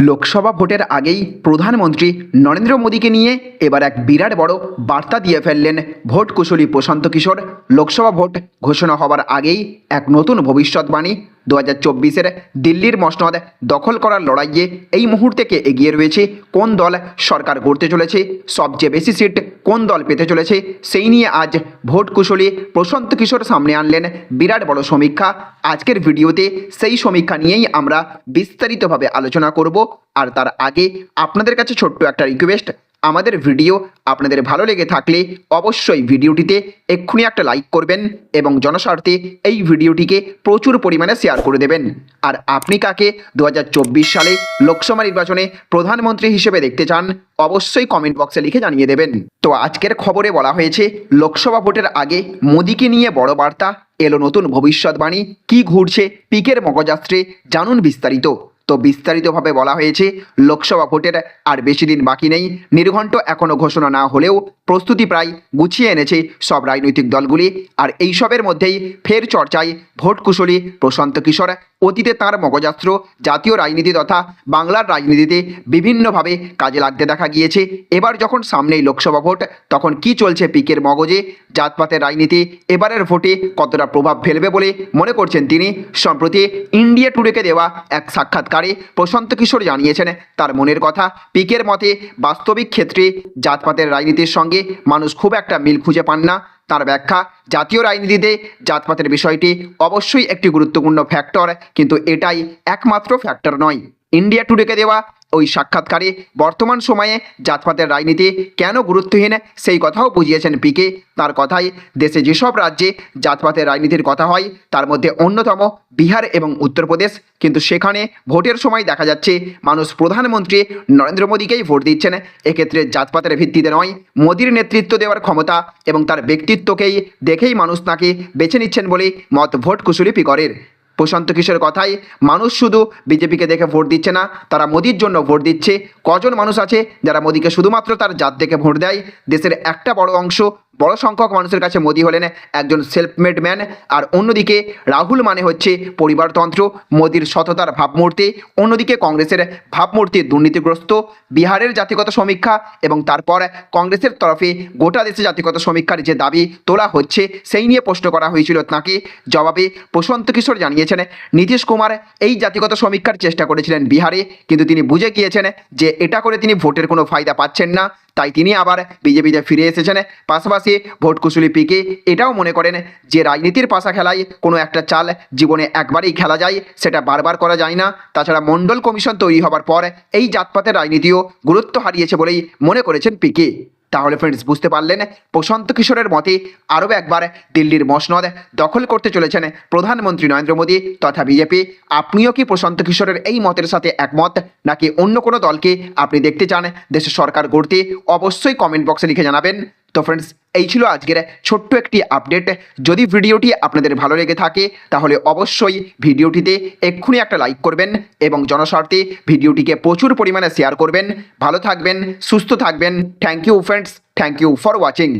লোকসভা ভোটের আগেই প্রধানমন্ত্রী নরেন্দ্র মোদীকে নিয়ে এবার এক বিরাট বড় বার্তা দিয়ে ফেললেন ভোট কুশলী প্রশান্ত কিশোর। লোকসভা ভোট ঘোষণা হবার আগেই এক নতুন ভবিষ্যৎবাণী দু হাজার চব্বিশের দিল্লির মসনদ দখল করার লড়াইয়ে এই মুহূর্তেকে এগিয়ে রয়েছে? কোন দল সরকার গড়তে চলেছে? সবচেয়ে বেশি সিট কোন দল পেতে চলেছে? সেই নিয়ে আজ ভোট কুশলী প্রশান্ত কিশোর সামনে আনলেন বিরাট বড় সমীক্ষা। আজকের ভিডিওতে সেই সমীক্ষা নিয়েই আমরা বিস্তারিতভাবে আলোচনা করব। আর তার আগে আপনাদের কাছে ছোট্ট একটা রিকোয়েস্ট আমাদের ভিডিও আপনাদের ভালো লেগে থাকলে অবশ্যই ভিডিওটিতে এক্ষুনি একটা লাইক করবেন এবং জনস্বার্থে এই ভিডিওটিকে প্রচুর পরিমাণে শেয়ার করে দেবেন। আর আপনি কাকে দু হাজার চব্বিশ সালে লোকসভা নির্বাচনে প্রধানমন্ত্রী হিসেবে দেখতে চান, অবশ্যই কমেন্ট বক্সে লিখে জানিয়ে দেবেন। তো আজকের খবরে বলা হয়েছে, লোকসভা ভোটের আগে মোদীকে নিয়ে বড় বার্তা, এলো নতুন ভবিষ্যৎবাণী, কি ঘুরছে, পিকের মগজাস্ত্রে জানুন বিস্তারিত। তো বিস্তারিতভাবে বলা হয়েছে, লোকসভা ভোটের আর বেশি দিন বাকি নেই। নির্ঘণ্ট এখনও ঘোষণা না হলেও প্রস্তুতি প্রায় গুছিয়ে এনেছে সব রাজনৈতিক দলগুলি। আর এইসবের মধ্যেই ফের চর্চায় ভোট কুশলী প্রশান্ত কিশোর অতীতে তাঁর মগজাস্ত্র, জাতীয় রাজনীতি তথা বাংলার রাজনীতিতে বিভিন্নভাবে কাজে লাগতে দেখা গিয়েছে। এবার যখন সামনেই লোকসভা ভোট, তখন কি চলছে পিকের মগজে? জাতপাতের রাজনীতি এবারের ভোটে কতটা প্রভাব ফেলবে বলে মনে করছেন তিনি? সম্প্রতি ইন্ডিয়া টুডেকে দেওয়া এক সাক্ষাৎকারে প্রশান্ত কিশোর জানিয়েছেন তার মনের কথা। পিকের মতে, বাস্তবিক ক্ষেত্রে জাতপাতের রাজনীতির সঙ্গে মানুষ খুব একটা মিল খুঁজে পান না। তার ব্যাখ্যা, জাতীয় রাজনীতিতে জাতপাতের বিষয়টি অবশ্যই একটি গুরুত্বপূর্ণ ফ্যাক্টর কিন্তু এটাই একমাত্র ফ্যাক্টর নয়। ইন্ডিয়া টুডেকে দেওয়া ওই সাক্ষাৎকারে বর্তমান সময়ে জাতপাতের রাজনীতি কেন গুরুত্বহীন সেই কথাও বুঝিয়েছেন পিকে তার কথায় দেশে যেসব রাজ্যে জাতপাতের রাজনীতির কথা হয়, তার মধ্যে অন্যতম বিহার এবং উত্তরপ্রদেশ। কিন্তু সেখানে ভোটের সময় দেখা যাচ্ছে মানুষ প্রধানমন্ত্রী নরেন্দ্র মোদীকেই ভোট দিচ্ছেন। এক্ষেত্রে জাতপাতের ভিত্তিতে নয়, মোদীর নেতৃত্ব দেওয়ার ক্ষমতা এবং তার ব্যক্তিত্বকেই দেখেই মানুষ তাকে বেছে নিচ্ছেন বলে মত ভোট কুশলী পিকরের প্রশান্ত কিশোর কথাই। মানুষ শুধু বিজেপিকে দেখে ভোট দিচ্ছে না, তারা মোদির জন্য ভোট দিচ্ছে। কজন মানুষ আছে যারা মোদিকে শুধুমাত্র তার জাত দেখে ভোট দেয়? দেশের একটা বড় অংশ বড় সংখ্যক মানুষের কাছে মোদি হলেন একজন সেলফ মেড ম্যান আর অন্যদিকে রাহুল মানে হচ্ছে পরিবারতন্ত্র, মোদীর সততার ভাবমূর্তি। অন্যদিকে কংগ্রেসের ভাবমূর্তি দুর্নীতিগ্রস্ত, বিহারের জাতিগত সমীক্ষা এবং তারপর কংগ্রেসের তরফে গোটা দেশে জাতিগত সমীক্ষার যে দাবি তোলা হচ্ছে, সেই নিয়ে প্রশ্ন করা হয়েছিল তাঁকে। জবাবে প্রশান্ত কিশোর জানিয়েছেন, নীতিশ কুমার এই জাতিগত সমীক্ষার চেষ্টা করেছিলেন বিহারে, কিন্তু তিনি বুঝে গিয়েছেন যে এটা করে তিনি ভোটের কোনো ফায়দা পাচ্ছেন না। তাই তিনি আবার বিজেপিতে ফিরে এসেছেন। পাশাপাশি ভোট কুশলী পিকে এটাও মনে করেন যে রাজনীতির পাশা খেলায় কোনো একটা চাল জীবনে একবারেই খেলা যায়, সেটা বারবার করা যায় না। তাছাড়া মণ্ডল কমিশন তৈরি হবার পর এই জাতপাতের রাজনীতিও গুরুত্ব হারিয়েছে বলেই মনে করেছেন পিকে। তাহলে ফ্রেন্ডস বুঝতে পারলেন? প্রশান্ত কিশোরের মতে আরও একবার দিল্লির মসনদ দখল করতে চলেছেন প্রধানমন্ত্রী নরেন্দ্র মোদী তথা বিজেপি। আপনিও কি প্রশান্ত কিশোরের এই মতের সাথে একমত? নাকি অন্য কোনো দলকে আপনি দেখতে চান? দেশের সরকার গড়তে অবশ্যই কমেন্ট বক্সে লিখে জানাবেন। তো ফ্রেন্ডস এই ছিল আজকের ছোট্ট একটি আপডেট যদি ভিডিওটি আপনাদের ভালো লেগে থাকে, তাহলে অবশ্যই ভিডিওটিতে এক্ষুনি একটা লাইক করবেন এবং জনস্বার্থে ভিডিওটিকে প্রচুর পরিমাণে শেয়ার করবেন। ভালো থাকবেন, সুস্থ থাকবেন। Thank you friends thank you for watching